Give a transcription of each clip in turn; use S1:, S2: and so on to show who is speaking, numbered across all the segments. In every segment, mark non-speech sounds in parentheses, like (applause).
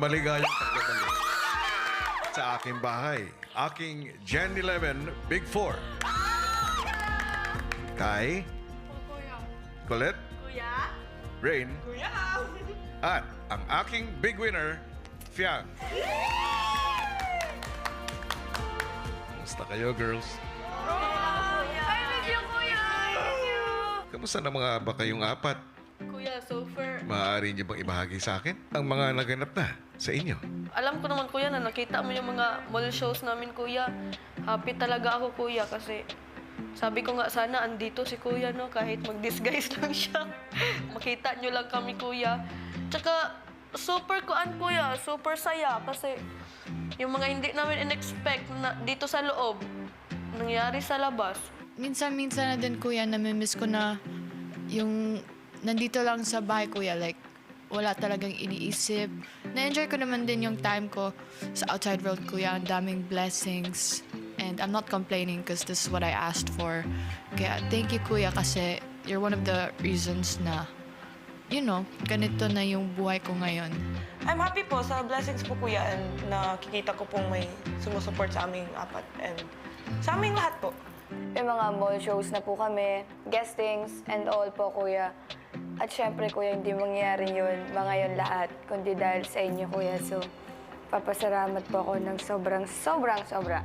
S1: maligayang pagbabalik sa aking bahay. Aking Gen 11 Big Four. Kai,
S2: Kuya.
S1: Colette,
S2: Kuya?
S1: Rain,
S2: Kuya!
S1: at ang aking big winner, Fiang. Kumusta kayo, girls?
S2: Kuya! I miss you, Kuya! I miss you!
S1: Kamusta na mga ba kayong apat?
S2: Kuya, so far,
S1: Maaari niyo bang ibahagi sa akin ang mga naganap na sa inyo?
S2: alam ko naman kuya na nakita mo yung mga mall shows namin kuya. Happy talaga ako kuya kasi sabi ko nga sana andito si kuya no kahit mag-disguise (laughs) lang siya. Makita nyo lang kami kuya. Tsaka super kuan kuya, super saya kasi yung mga hindi namin in-expect na dito sa loob nangyari sa labas.
S3: Minsan-minsan na din kuya, namimiss ko na yung nandito lang sa bahay kuya, like wala talagang iniisip. Na-enjoy ko naman din yung time ko sa outside world kuya, ang daming blessings. And I'm not complaining because this is what I asked for. Kaya thank you kuya kasi you're one of the reasons na, you know, ganito na yung buhay ko ngayon.
S4: I'm happy po sa blessings po kuya and nakikita ko pong may sumusuport sa aming apat and sa aming lahat po.
S5: May mga mall shows na po kami, guestings, and all po, kuya. At syempre, kuya, hindi mangyayari yun, mga yun lahat, kundi dahil sa inyo, kuya. So, papasalamat po ako ng sobrang, sobrang, sobra.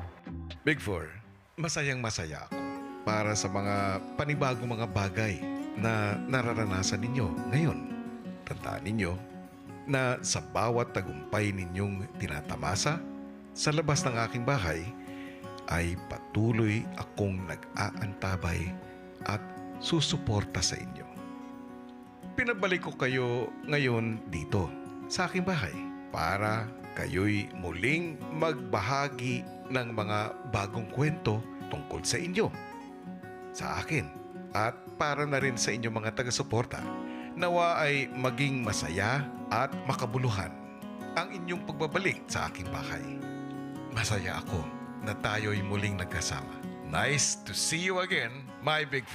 S1: Big Four, masayang masaya ako para sa mga panibagong mga bagay na nararanasan ninyo ngayon. Tandaan ninyo na sa bawat tagumpay ninyong tinatamasa sa labas ng aking bahay ay patuloy akong nag-aantabay at susuporta sa inyo. Pinabalik ko kayo ngayon dito sa aking bahay para kayo'y muling magbahagi ng mga bagong kwento tungkol sa inyo, sa akin, at para na rin sa inyong mga taga-suporta. Nawa ay maging masaya at makabuluhan ang inyong pagbabalik sa aking bahay. Masaya ako na tayo'y muling nagkasama. Nice to see you again, my big